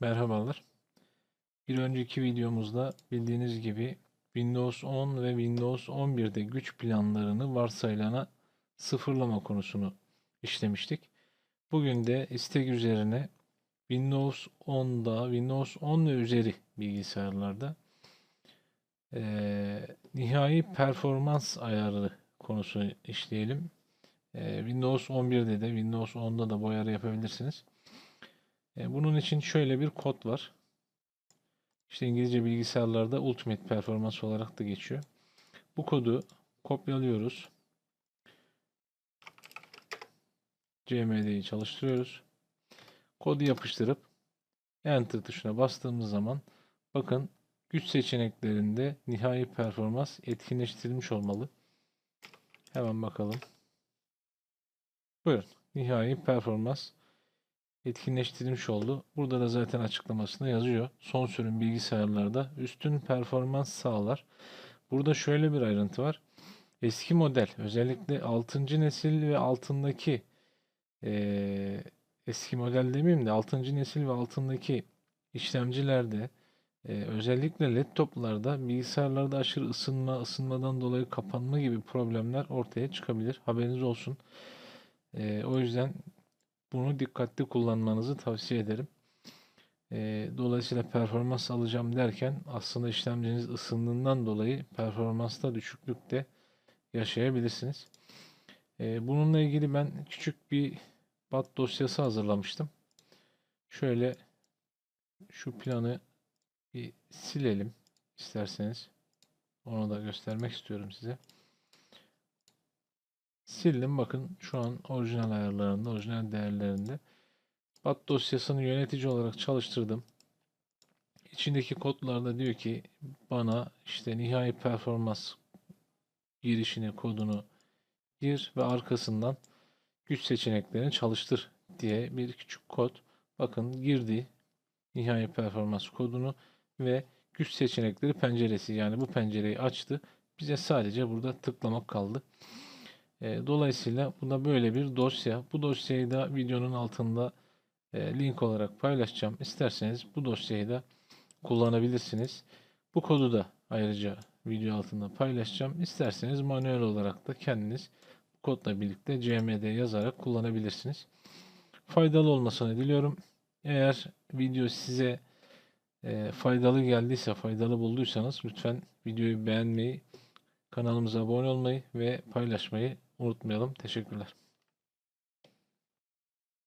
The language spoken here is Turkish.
Merhabalar. Bir önceki videomuzda bildiğiniz gibi Windows 10 ve Windows 11'de güç planlarını varsayılana sıfırlama konusunu işlemiştik. Bugün de istek üzerine Windows 10'da, Windows 10 ve üzeri bilgisayarlarda eee, nihai performans ayarı konusunu işleyelim. Eee, Windows 11'de de Windows 10'da da bu ayarı yapabilirsiniz. E, Bunun için şöyle bir kod var. İşte İngilizce bilgisayarlarda Ultimate Performance olarak da geçiyor. Bu kodu kopyalıyoruz. CMD'yi çalıştırıyoruz. Kodu yapıştırıp Enter tuşuna bastığımız zaman bakın güç seçeneklerinde nihai performans etkinleştirilmiş olmalı. Hemen bakalım. Buyurun. Nihai performans etkinleştirilmiş oldu. Burada da zaten açıklamasında yazıyor. Son sürüm bilgisayarlarda üstün performans sağlar. Burada şöyle bir ayrıntı var. Eski model özellikle 6. nesil ve altındaki eee, eski model demeyeyim de 6. nesil ve altındaki işlemcilerde eee, özellikle laptoplarda bilgisayarlarda aşırı ısınma, ısınmadan dolayı kapanma gibi problemler ortaya çıkabilir. Haberiniz olsun. Eee, o yüzden bunu dikkatli kullanmanızı tavsiye ederim. Ee, dolayısıyla performans alacağım derken aslında işlemciniz ısındığından dolayı performansta düşüklük de yaşayabilirsiniz. Ee, bununla ilgili ben küçük bir bat dosyası hazırlamıştım. Şöyle şu planı bir silelim isterseniz. Onu da göstermek istiyorum size. Sildim bakın şu an orijinal ayarlarında, orijinal değerlerinde. BAT dosyasını yönetici olarak çalıştırdım. İçindeki kodlarda diyor ki bana işte nihai performans girişini, kodunu gir ve arkasından güç seçeneklerini çalıştır diye bir küçük kod. Bakın girdi nihai performans kodunu ve güç seçenekleri penceresi yani bu pencereyi açtı. Bize sadece burada tıklamak kaldı. E, dolayısıyla bu da böyle bir dosya. Bu dosyayı da videonun altında e, link olarak paylaşacağım. İsterseniz bu dosyayı da kullanabilirsiniz. Bu kodu da ayrıca video altında paylaşacağım. İsterseniz manuel olarak da kendiniz bu kodla birlikte CMD yazarak kullanabilirsiniz. Faydalı olmasını diliyorum. Eğer video size e, faydalı geldiyse, faydalı bulduysanız lütfen videoyu beğenmeyi, kanalımıza abone olmayı ve paylaşmayı unutmayalım. Teşekkürler.